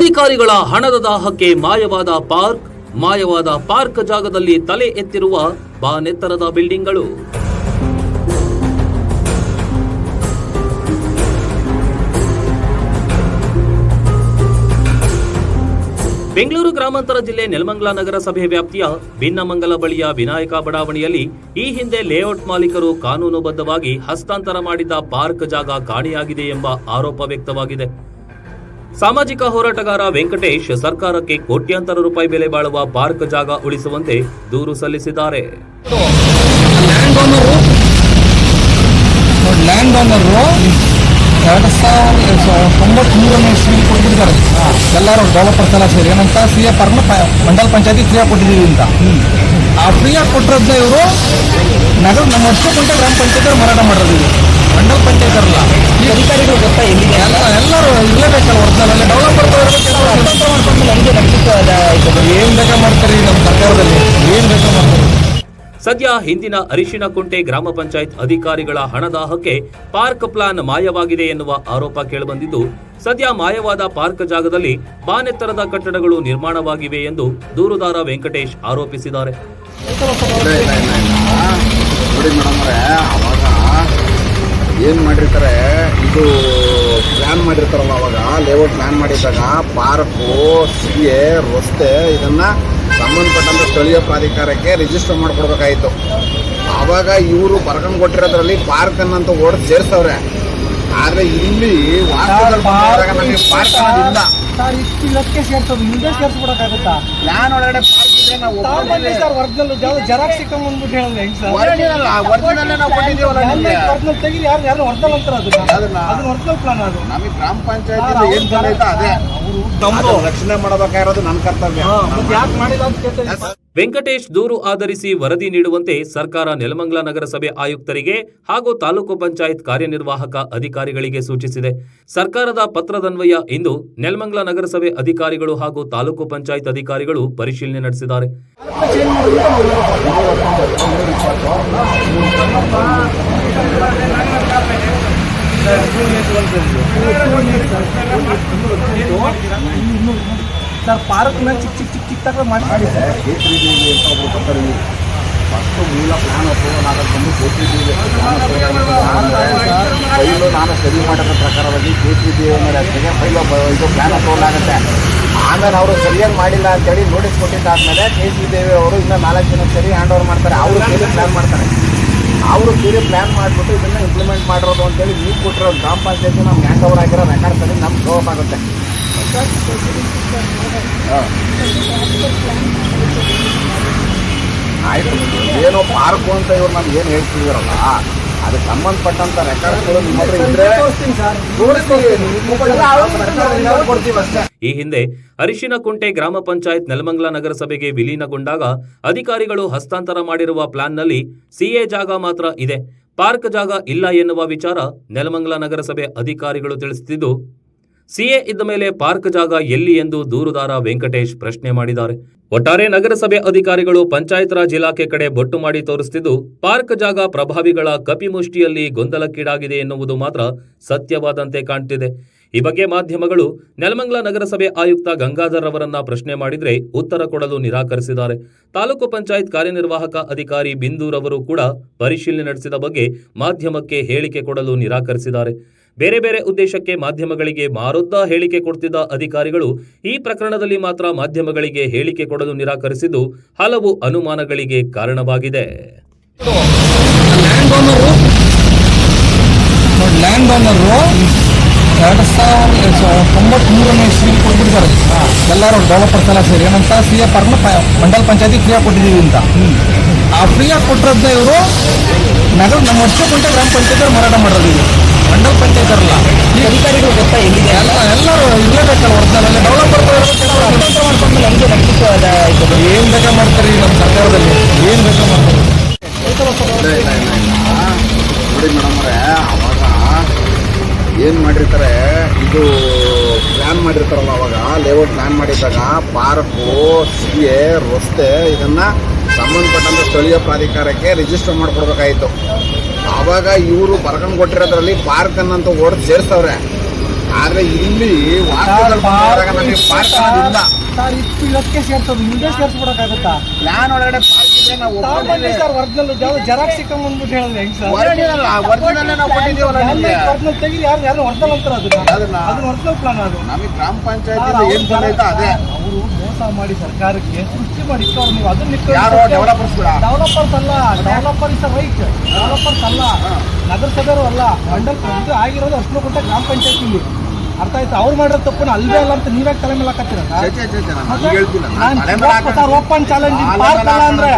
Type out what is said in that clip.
ಅಧಿಕಾರಿಗಳ ಹಣದ ದಾಹಕ್ಕೆ ಮಾಯವಾದ park ಮಾಯವಾದ park ಜಾಗದಲ್ಲಿ ತಲೆ ಎತ್ತಿರುವ ಬಾನೆತ್ತರದ ಬಿಲ್ಡಿಂಗ್ಗಳು. ಬೆಂಗಳೂರು ಗ್ರಾಮಾಂತರ ಜಿಲ್ಲೆ ನೆಲಮಂಗಲ ನಗರಸಭೆ ವ್ಯಾಪ್ತಿಯ ಭಿನ್ನಮಂಗಲ ಬಳಿಯ ವಿನಾಯಕ ಬಡಾವಣೆಯಲ್ಲಿ ಈ ಹಿಂದೆ ಲೇಔಟ್ ಮಾಲೀಕರು ಕಾನೂನುಬದ್ಧವಾಗಿ ಹಸ್ತಾಂತರ ಮಾಡಿದ್ದ ಪಾರ್ಕ್ ಜಾಗ ಕಾಣೆಯಾಗಿದೆ ಎಂಬ ಆರೋಪ ವ್ಯಕ್ತವಾಗಿದೆ. ಸಾಮಾಜಿಕ ಹೋರಾಟಗಾರ ವೆಂಕಟೇಶ್ ಸರ್ಕಾರಕ್ಕೆ ಕೋಟ್ಯಾಂತರ ರೂಪಾಯಿ ಬೆಲೆ ಬಾಳುವ ಪಾರ್ಕ್ ಜಾಗ ಉಳಿಸುವಂತೆ ದೂರು ಸಲ್ಲಿಸಿದ್ದಾರೆ. ಲ್ಯಾಂಡ್ ಓನರು ಎರಡು ಸಾವಿರದ ತೊಂಬತ್ಮೂರನೇ ಇಸ್ವಿಲಿ ಕೊಟ್ಟಿದ್ದಾರೆ. ಎಲ್ಲರೂ ಡೆವಲಪರ್ಸ್ ಎಲ್ಲ ಸೇರಿ. ಏನಂತ, ಸಿ ಎ ಪರ್ನ ಮಂಡಲ ಪಂಚಾಯತಿ ಫ್ರೀಯಾಗಿ ಕೊಟ್ಟಿದ್ದೀವಿ ಅಂತ. ಆ ಫ್ರೀಯಾಗಿ ಕೊಟ್ಟಿರೋದನ್ನ ಇವರು ನಗರ, ನಮ್ಮ ಗ್ರಾಮ ಪಂಚಾಯತ್ ಮಾರಾಟ ಮಂಡಲ್ ಮಂಡಲ ಪಂಚಾಯತ್ ಅಲ್ಲ ಈ ಅಧಿಕಾರಿಗಳು ಗೊತ್ತಾ ಎಲ್ಲಿದೆ ಎಲ್ಲ ಎಲ್ಲರೂ ಇರಲೇಬೇಕಲ್ಲ ಒರಿಜಿನಲ್ ಅಲ್ಲಿ ಡೆವಲಪರ್ ಏನು ಬೇಕಾ ಮಾಡ್ತಾರೆ ಈ ನಮ್ಮ ಸರ್ಕಾರದಲ್ಲಿ ಏನು ಬೇಕಾ ಮಾಡ್ತಾರೆ ಸದ್ಯ ಹಿಂದಿನ ಅರಿಶಿನಕುಂಟೆ ಗ್ರಾಮ ಪಂಚಾಯತ್ ಅಧಿಕಾರಿಗಳ ಹಣದಾಹಕ್ಕೆ ಪಾರ್ಕ್ ಪ್ಲಾನ್ ಮಾಯವಾಗಿದೆ ಎನ್ನುವ ಆರೋಪ ಕೇಳಿಬಂದಿದ್ದು, ಸದ್ಯ ಮಾಯವಾದ ಪಾರ್ಕ್ ಜಾಗದಲ್ಲಿ ಬಾನೆತ್ತರದ ಕಟ್ಟಡಗಳು ನಿರ್ಮಾಣವಾಗಿವೆ ಎಂದು ದೂರುದಾರ ವೆಂಕಟೇಶ್ ಆರೋಪಿಸಿದ್ದಾರೆ. ಏನು ಮಾಡಿರ್ತಾರೆ? ಇದು ಪ್ಲ್ಯಾನ್ ಮಾಡಿರ್ತಾರಲ್ಲ ಅವಾಗ ಲೇಔಟ್ ಪ್ಲ್ಯಾನ್ ಮಾಡಿದಾಗ ಪಾರ್ಕು ಸಿಗೆ ರಸ್ತೆ, ಇದನ್ನು ಸಂಬಂಧಪಟ್ಟಂಥ ಸ್ಥಳೀಯ ಪ್ರಾಧಿಕಾರಕ್ಕೆ ರಿಜಿಸ್ಟರ್ ಮಾಡಿಕೊಡ್ಬೇಕಾಯಿತು. ಆವಾಗ ಇವರು ಬರ್ಕೊಂಡು ಕೊಟ್ಟಿರೋದ್ರಲ್ಲಿ ಪಾರ್ಕ್ ಅನ್ನಂತ ಓಡ್ ಸೇರಿಸವ್ರೆ. ಆದರೆ ಇಲ್ಲಿ ವಾಸ್ತವದಲ್ಲಿ ಪಾರ್ಕ್ ಅನ್ನೋದಿಲ್ಲ ಸರ್ ಇಷ್ಟು ಇದಕ್ಕೆ ಸೇರ್ಸೋದು. ಹಿಂದೆ ಸೇರ್ಸ್ಬಿಡಕ್ಕಾಗುತ್ತಾ? ಪ್ಲಾನ್ ಒಳಗಡೆ ಪಾರ್ಕ್ ಇದೆ ನಾವು ಸಾಮಾನ್ಯ ಸರ್ ಒರಿಜಿನಲ್ ಯಾವ್ದು ಜೆರಾಕ್ಸ್ ಇಟ್ಕೊಂಡ್ಬಂದ್ಬಿಟ್ಟು ಹೇಳಿದ್ರೆ ಹೆಂಗ್ ಸರ್? ಒರಿಜಿನಲ್ ಒರಿಜಿನಲ್ ನಾವು ಕೊಟ್ಟಿದ್ದೀವಲ್ಲ ನಿಮಗೆ. ಒರಿಜಿನಲ್ ತೆಗೀರಿ ಯಾರು ಯಾರು ಒರಿಜಿನಲ್ ಅಂತಾರೆ ಅದನ್ನ? ಅದನ್ನ? ಅದನ್ನ ಒರಿಜಿನಲ್ ಪ್ಲಾನ್ ಅದು. ನಮಗೆ ಗ್ರಾಮ ಪಂಚಾಯತ್ ಏನ್ ಬಂದೈತೆ ಅದೇ. ಅದು ರಕ್ಷಣೆ ಮಾಡಬೇಕಾಗಿರೋದು ನನ್ನ ಕರ್ತವ್ಯ. ಮತ್ತೆ ಯಾಕೆ ಮಾಡಿಲ್ಲ ಅಂತ ಕೇಳ್ತಾರೆ ವೆಂಕಟೇಶ್ ದೂರು ಆಧರಿಸಿ ವರದಿ ನೀಡುವಂತೆ ಸರ್ಕಾರ ನೆಲಮಂಗಲ ನಗರಸಭೆ ಆಯುಕ್ತರಿಗೆ ಹಾಗೂ ತಾಲೂಕು ಪಂಚಾಯತ್ ಕಾರ್ಯನಿರ್ವಾಹಕ ಅಧಿಕಾರಿಗಳಿಗೆ ಸೂಚಿಸಿದೆ. ಸರ್ಕಾರದ ಪತ್ರದನ್ವಯ ಇಂದು ನೆಲಮಂಗಲ ನಗರಸಭೆ ಅಧಿಕಾರಿಗಳು ಹಾಗೂ ತಾಲೂಕು ಪಂಚಾಯತ್ ಅಧಿಕಾರಿಗಳು ಪರಿಶೀಲನೆ ನಡೆಸಿದ್ದಾರೆ. ಸರ್, ಪಾರ್ಕ್ ಮೇಲೆ ಚಿಕ್ಕ ಚಿಕ್ಕ ಚಿಕ್ಕ ಚಿಕ್ಕ ಮಾಡಿ ಫಸ್ಟು ಮೂಲ ಪ್ಲಾನ್ ಅಪ್ರೂವಲ್ ಆಗೋದು ಬಂದು ಕೇಸರಿ ದೇವಿ ಫೈಲು ನಾನು ಸ್ಟಡಿ ಮಾಡಿರೋ ಪ್ರಕಾರವಾಗಿ ಕೇಸರಿ ದೇವಿ ಮೇಲೆ ಅಷ್ಟೇ ಫೈಲು ಇದು ಪ್ಲ್ಯಾನ್ ಅಪ್ರೂವಲ್ ಆಗುತ್ತೆ ಆಮೇಲೆ ಅವರು ಸರಿಯಾಗಿ ಮಾಡಿಲ್ಲ ಅಂತೇಳಿ ನೋಟಿಸ್ ಕೊಟ್ಟಿದ್ದಾದ್ಮೇಲೆ ಸಿ ದೇವಿ ಅವರು ಇನ್ನೂ ನಾಲ್ಕು ದಿನ ಸರಿ ಹ್ಯಾಂಡ್ ಓವರ್ ಮಾಡ್ತಾರೆ ಅವರು ಸೇರಿ ಪ್ಲ್ಯಾನ್ ಮಾಡ್ತಾರೆ ಅವರು ಸೇರಿ ಪ್ಲ್ಯಾನ್ ಮಾಡಿಬಿಟ್ಟು ಇದನ್ನ ಇಂಪ್ಲಿಮೆಂಟ್ ಮಾಡಿರೋದು ಅಂತೇಳಿ ನೀವು ಕೊಟ್ಟಿರೋ ಗ್ರಾಮ ಪಂಚಾಯತಿ ನಮ್ಗೆ ಹ್ಯಾಂಡ್ ಓವರ್ ಆಗಿರೋ ರೆಕಾರ್ಡ್ಸ್ ಅಲ್ಲಿ ನಮ್ಗೆ ಶೋ ಆಗುತ್ತೆ ಹಾಂ ಆಯ್ತು. ಏನೋ ಪಾರ್ಕು ಅಂತ ಇವ್ರು ನಮ್ಗೆ ಏನು ಹೇಳ್ತಿದಾರಲ್ಲ ಅದಕ್ಕೆ ಸಂಬಂಧಪಟ್ಟಂತ ರೆಕಾರ್ಡ್ಗಳು ನಿಮ್ಮ ಹತ್ರ ಇದ್ರೆ ಈ ಹಿಂದೆ ಅರಿಶಿನಕುಂಟೆ ಗ್ರಾಮ ಪಂಚಾಯತ್ ನೆಲಮಂಗಲ ನಗರಸಭೆಗೆ ವಿಲೀನಗೊಂಡಾಗ ಅಧಿಕಾರಿಗಳು ಹಸ್ತಾಂತರ ಮಾಡಿರುವ ಪ್ಲಾನ್ನಲ್ಲಿ ಸಿಎ ಜಾಗ ಮಾತ್ರ ಇದೆ. ಪಾರ್ಕ್ ಜಾಗ ಇಲ್ಲ ಎನ್ನುವ ವಿಚಾರ ನೆಲಮಂಗಲ ನಗರಸಭೆ ಅಧಿಕಾರಿಗಳು ತಿಳಿಸುತ್ತಿದ್ದು ಸಿಎ ಇದ್ದ ಮೇಲೆ ಪಾರ್ಕ್ ಜಾಗ ಎಲ್ಲಿ ಎಂದು ದೂರುದಾರ ವೆಂಕಟೇಶ್ ಪ್ರಶ್ನೆ ಮಾಡಿದ್ದಾರೆ. ಒಟ್ಟಾರೆ ನಗರಸಭೆ ಅಧಿಕಾರಿಗಳು ಪಂಚಾಯತ್ ರಾಜ್ ಇಲಾಖೆ ಕಡೆ ಬೊಟ್ಟು ಮಾಡಿ ತೋರಿಸುತ್ತಿದ್ದು ಪಾರ್ಕ್ ಜಾಗ ಪ್ರಭಾವಿಗಳ ಕಪಿಮುಷ್ಟಿಯಲ್ಲಿ ಗೊಂದಲಕ್ಕೀಡಾಗಿದೆ ಎನ್ನುವುದು ಮಾತ್ರ ಸತ್ಯವಾದಂತೆ ಕಾಣ್ತಿದೆ. ಈ ಬಗ್ಗೆ ಮಾಧ್ಯಮಗಳು ನೆಲಮಂಗಲ ನಗರಸಭೆ ಆಯುಕ್ತ ಗಂಗಾಧರ್ ಅವರನ್ನ ಪ್ರಶ್ನೆ ಮಾಡಿದರೆ ಉತ್ತರ ಕೊಡಲು ನಿರಾಕರಿಸಿದ್ದಾರೆ. ತಾಲೂಕು ಪಂಚಾಯತ್ ಕಾರ್ಯನಿರ್ವಾಹಕ ಅಧಿಕಾರಿ ಬಿಂದೂರವರು ಕೂಡ ಪರಿಶೀಲನೆ ನಡೆಸಿದ ಬಗ್ಗೆ ಮಾಧ್ಯಮಕ್ಕೆ ಹೇಳಿಕೆ ಕೊಡಲು ನಿರಾಕರಿಸಿದ್ದಾರೆ. ಬೇರೆ ಬೇರೆ ಉದ್ದೇಶಕ್ಕೆ ಮಾಧ್ಯಮಗಳಿಗೆ ಮಾರುತ್ತಾ ಹೇಳಿಕೆ ಕೊಡ್ತಿದ್ದ ಅಧಿಕಾರಿಗಳು ಈ ಪ್ರಕರಣದಲ್ಲಿ ಮಾತ್ರ ಮಾಧ್ಯಮಗಳಿಗೆ ಹೇಳಿಕೆ ಕೊಡಲು ನಿರಾಕರಿಸಿದ್ದು ಹಲವು ಅನುಮಾನಗಳಿಗೆ ಕಾರಣವಾಗಿದೆ. ಎರಡು ಸಾವಿರದ ತೊಂಬತ್ಮೂರನೇ ಇಸ್ವಿ ಕೊಟ್ಬಿಟ್ಟಿದ್ದಾರೆ. ಎಲ್ಲರೂ ಡೆವಲಪರ್ಸ್ ಎಲ್ಲ ಸೇರಿ. ಏನಂತ? ಸಿ ಎ ಪರ್ನ ಮಂಡಲ ಪಂಚಾಯತಿ ಕ್ರಿಯಾ ಕೊಟ್ಟಿದ್ದೀವಿ ಅಂತ. ಆ ಫ್ರೀಯಾಗಿ ಕೊಟ್ಟಿರೋದನ್ನ ಇವರು ನಗರ ನಮ್ಮ ವರ್ಷಕ್ಕೊಂಡೆ ಗ್ರಾಮ ಪಂಚಾಯತ್ ಮಾರಾಟ ಮಾಡೋದು ಇದು ಮಂಡಲ್ ಪಂಚಾಯತ್ ಅಲ್ಲ ಈ ಅಧಿಕಾರಿಗಳು ಗೊತ್ತಾ ಎಲ್ಲಿದೆ ಎಲ್ಲ ಎಲ್ಲರೂ ಇರಲೇಬೇಕಲ್ಲ ಒರಿಜಿನಲ್ ಅಲ್ಲಿ ಇದು ಏನು ಬೇಕಾ ಮಾಡ್ತಾರೆ ನಮ್ಮ ಸರ್ಕಾರದಲ್ಲಿ ಏನು ಬೇಕಾ ಮಾಡ್ತಾರೆ ನೋಡಿ ಮೇಡಮ್ ಅವರೇ ಅವಾಗ ಏನು ಮಾಡಿರ್ತಾರೆ ಇದು ಪ್ಲ್ಯಾನ್ ಮಾಡಿರ್ತಾರಲ್ಲ ಅವಾಗ ಲೇಔಟ್ ಪ್ಲ್ಯಾನ್ ಮಾಡಿದಾಗ ಪಾರ್ಕು ಸಿ ಎ ರಸ್ತೆ ಇದನ್ನು ಸಂಬಂಧಪಟ್ಟಂಥ ಸ್ಥಳೀಯ ಪ್ರಾಧಿಕಾರಕ್ಕೆ ರಿಜಿಸ್ಟರ್ ಮಾಡಿಕೊಡ್ಬೇಕಾಯಿತು. ಆವಾಗ ಇವರು ಬರ್ಕೊಂಡು ಕೊಟ್ಟಿರೋದ್ರಲ್ಲಿ ಪಾರ್ಕ್ ಅನ್ನಂತ ಓಡ್ ಸೇರಿಸ್ತವ್ರೆ ಆದ್ರೆ ಇಲ್ಲಿ ವಾಸ್ತವದಲ್ಲಿ ಪಾರ್ಕ್ ಅನ್ನೋದಿಲ್ಲ. ಸರ್ ಇತ್ತು ಇದಕ್ಕೆ ಸೇರ್ತದೆ ಇಲ್ಲದೆ ಸೇರ್ಸ್ಬಿಡಕ್ಕಾಗತ್ತಾ? ಪ್ಲಾನ್ ಒಳಗಡೆ ಪಾರ್ಕ್ ನಾವು ಸರ್ ಒರಿಜಿನಲ್ ಜೆರಾಕ್ಸ್ ಸಿಕ್ಕಂಬಂದ್ಬಿಟ್ಟು ಹೇಳಿದ್ರೆ ಹೆಂಗ್ ಸರ್? ಒರಿಜಿನಲ್ ಒರಿಜಿನಲ್ ನಾವು ಕೊಟ್ಟಿದ್ದೀವಲ್ಲ ನಿಮಗೆ? ಒರಿಜಿನಲ್ ತೆಗೀರಿ ಯಾರು ಯಾರು ಒರಿಜಿನಲ್ ಅಂತಾರೆ ಅದನ್ನ. ಅದನ್ನ ಅದನ್ನ ಒರಿಜಿನಲ್ ಪ್ಲಾನ್ ಅದು. ನಮಗೆ ಗ್ರಾಮ ಪಂಚಾಯತ್ ಏನ್ ಬಂದೈತೆ ಅದೇ. ಅವರು ಮೋಸ ಮಾಡಿ ಸರ್ಕಾರಕ್ಕೆ ಸೃಷ್ಟಿ ಮಾಡಿ ಇಟ್ಟವ್ರು ನೀವು ಅದನ್ನ ಯಾರು ಡೆವಲಪರ್ಸ್ ಕೂಡ? ಡೆವಲಪರ್ಸ್ ಅಲ್ಲ ಡೆವಲಪರ್ ಇಸ್ ರೈಟ್ ಡೆವಲಪರ್ಸ್ ಅಲ್ಲ ನಗರಸಭೆಯವರು ಅಲ್ಲ ಮಂಡಲ್ ಇದು ಆಗಿರೋದು ಅಷ್ಟು ಕೊಟ್ಟ ಗ್ರಾಮ ಪಂಚಾಯತ್ ಇಲ್ಲಿ ಅರ್ಥ ಆಯ್ತು ಅವ್ರು ಮಾಡಿರೋ ತಪ್ಪು ಅಲ್ವೇ ಅಲ್ಲ ಅಂತ ನೀವೇ ತಲೆ ಮೇಲೆ ಹಾಕತ್ತೀರ ಓಪನ್ ಚಾಲೆಂಜ್ ಅಂದ್ರೆ